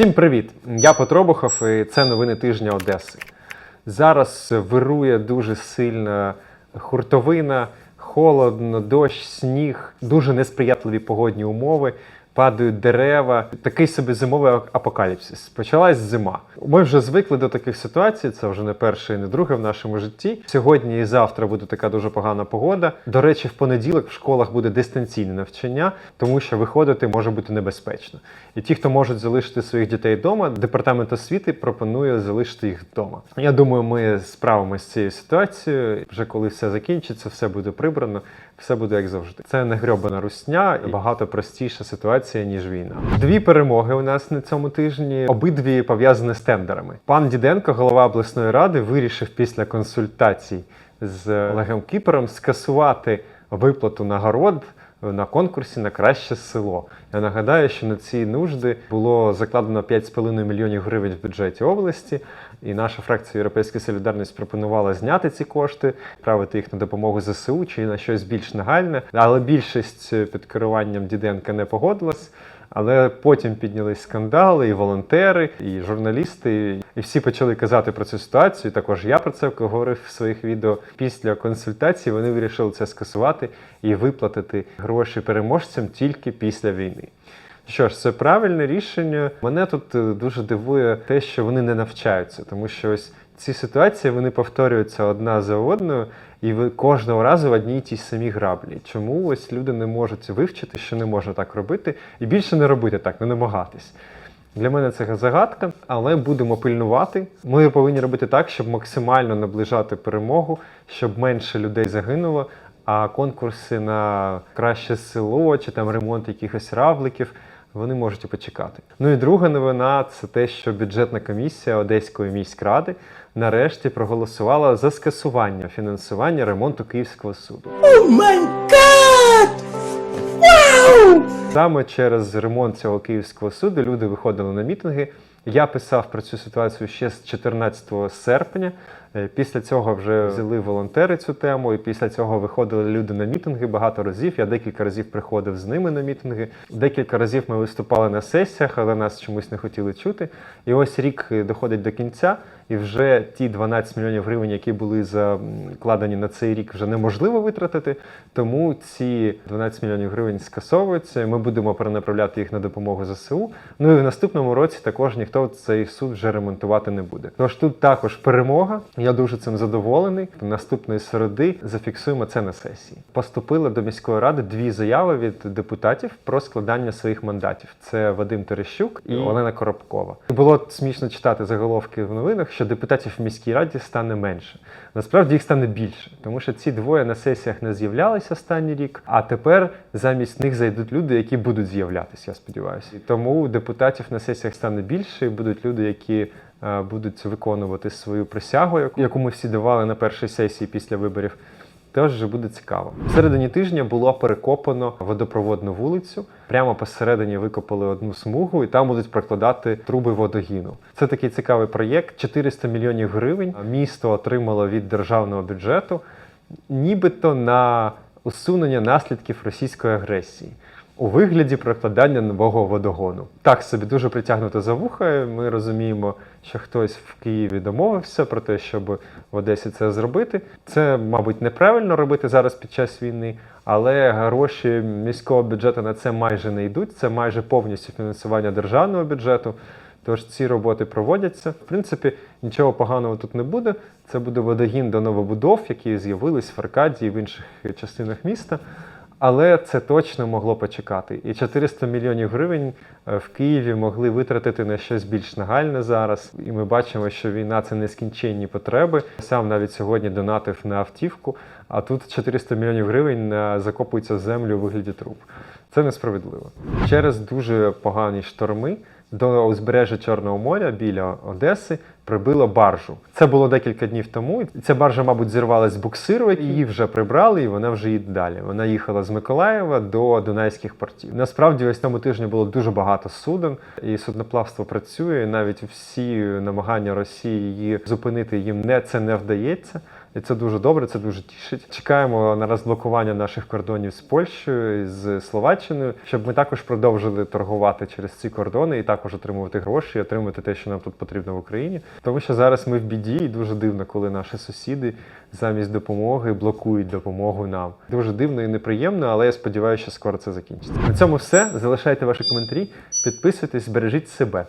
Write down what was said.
Всім привіт! Я Потробухов і це новини тижня Одеси. Зараз вирує дуже сильна хуртовина, холодно, дощ, сніг, дуже несприятливі погодні умови. Падають дерева, такий собі зимовий апокаліпсис. Почалась зима. Ми вже звикли до таких ситуацій. Це вже не перше і не друге в нашому житті. Сьогодні і завтра буде така дуже погана погода. До речі, в понеділок в школах буде дистанційне навчання, тому що виходити може бути небезпечно. І ті, хто можуть залишити своїх дітей вдома, департамент освіти пропонує залишити їх вдома. Я думаю, ми справимося з цією ситуацією. Вже коли все закінчиться, все буде прибрано, все буде як завжди. Це не грьобана русня і багато простіша ситуація ніж війна. Дві перемоги у нас на цьому тижні. Обидві пов'язані з тендерами. Пан Діденко, голова обласної ради, вирішив після консультацій з Олегом Кіпером скасувати виплату нагород на конкурсі на краще село. Я нагадаю, що на ці нужди було закладено 5,5 мільйонів гривень в бюджеті області, і наша фракція Європейська Солідарність пропонувала зняти ці кошти, правити їх на допомогу ЗСУ чи на щось більш нагальне. Але більшість під керуванням Діденка не погодилась. Але потім піднялись скандали, і волонтери, і журналісти, і всі почали казати про цю ситуацію. Також я про це говорив в своїх відео. Після консультації вони вирішили це скасувати і виплатити гроші переможцям тільки після війни. Що ж, це правильне рішення. Мене тут е, дуже дивує те, що вони не навчаються, тому що ось ці ситуації вони повторюються одна за одною, і ви кожного разу в одній і тій самі граблі. Чому ось люди не можуть вивчити, що не можна так робити, і більше не робити так, не намагатись. Для мене це загадка, але будемо пильнувати. Ми повинні робити так, щоб максимально наближати перемогу, щоб менше людей загинуло. А конкурси на краще село чи там ремонт якихось равликів вони можуть і почекати. Ну і друга новина це те, що бюджетна комісія Одеської міськради нарешті проголосувала за скасування фінансування ремонту Київського суду. Саме через ремонт цього київського суду люди виходили на мітинги. Я писав про цю ситуацію ще з 14 серпня. Е, Після цього вже взяли волонтери цю тему, і після цього виходили люди на мітинги багато разів. Я декілька разів приходив з ними на мітинги. Декілька разів ми виступали на сесіях, але нас чомусь не хотіли чути. І ось рік е, доходить до кінця, і вже ті 12 мільйонів гривень, які були закладені на цей рік, вже неможливо витратити. Тому ці 12 мільйонів гривень скасовуються. Ми будемо перенаправляти їх на допомогу ЗСУ. Ну і в наступному році також ніхто цей суд вже ремонтувати не буде. Тож тут також перемога. Я дуже цим задоволений. Наступної середи зафіксуємо це на сесії. Поступили до міської ради дві заяви від депутатів про складання своїх мандатів. Це Вадим Терещук і Олена Коробкова. Було смішно читати заголовки в новинах, що депутатів в міській раді стане менше. Насправді їх стане більше, тому що ці двоє на сесіях не з'являлися останній рік. А тепер замість них зайдуть люди, які будуть з'являтися. Я сподіваюся. Тому депутатів на сесіях стане більше, і будуть люди, які будуть виконувати свою присягу, яку- яку ми всі давали на першій сесії після виборів. Теж буде цікаво. В середині тижня було перекопано водопроводну вулицю. Прямо посередині викопали одну смугу, і там будуть прокладати труби водогіну. Це такий цікавий проєкт. 400 мільйонів гривень місто отримало від державного бюджету, нібито на усунення наслідків російської агресії. У вигляді прокладання нового водогону. Так собі дуже притягнуто за вуха. Ми розуміємо, що хтось в Києві домовився про те, щоб в Одесі це зробити. Це, мабуть, неправильно робити зараз під час війни, але гроші міського бюджету на це майже не йдуть. Це майже повністю фінансування державного бюджету. Тож ці роботи проводяться. В принципі, нічого поганого тут не буде. Це буде водогін до новобудов, які з'явились в Аркадії в інших частинах міста. Але це точно могло почекати. І 400 мільйонів гривень е, в Києві могли витратити на щось більш нагальне зараз. І ми бачимо, що війна це нескінченні потреби. Сам навіть сьогодні донатив на автівку, а тут 400 мільйонів гривень закопується в землю у вигляді труб. Це несправедливо. Через дуже погані шторми до узбережжя Чорного моря біля Одеси прибило баржу. Це було декілька днів тому. Ця баржа, мабуть, зірвалась з буксиру, її вже прибрали, і вона вже їде далі. Вона їхала з Миколаєва до Дунайських портів. Насправді, ось цьому тижні було дуже багато суден, і судноплавство працює. і Навіть всі намагання Росії її зупинити їм не це не вдається. І це дуже добре, це дуже тішить. Чекаємо на розблокування наших кордонів з Польщею, з Словаччиною, щоб ми також продовжили торгувати через ці кордони і також отримувати гроші, і отримувати те, що нам тут потрібно в Україні. Тому що зараз ми в біді, і дуже дивно, коли наші сусіди замість допомоги блокують допомогу нам. Дуже дивно і неприємно, але я сподіваюся, що скоро це закінчиться. На цьому все. Залишайте ваші коментарі, підписуйтесь, бережіть себе.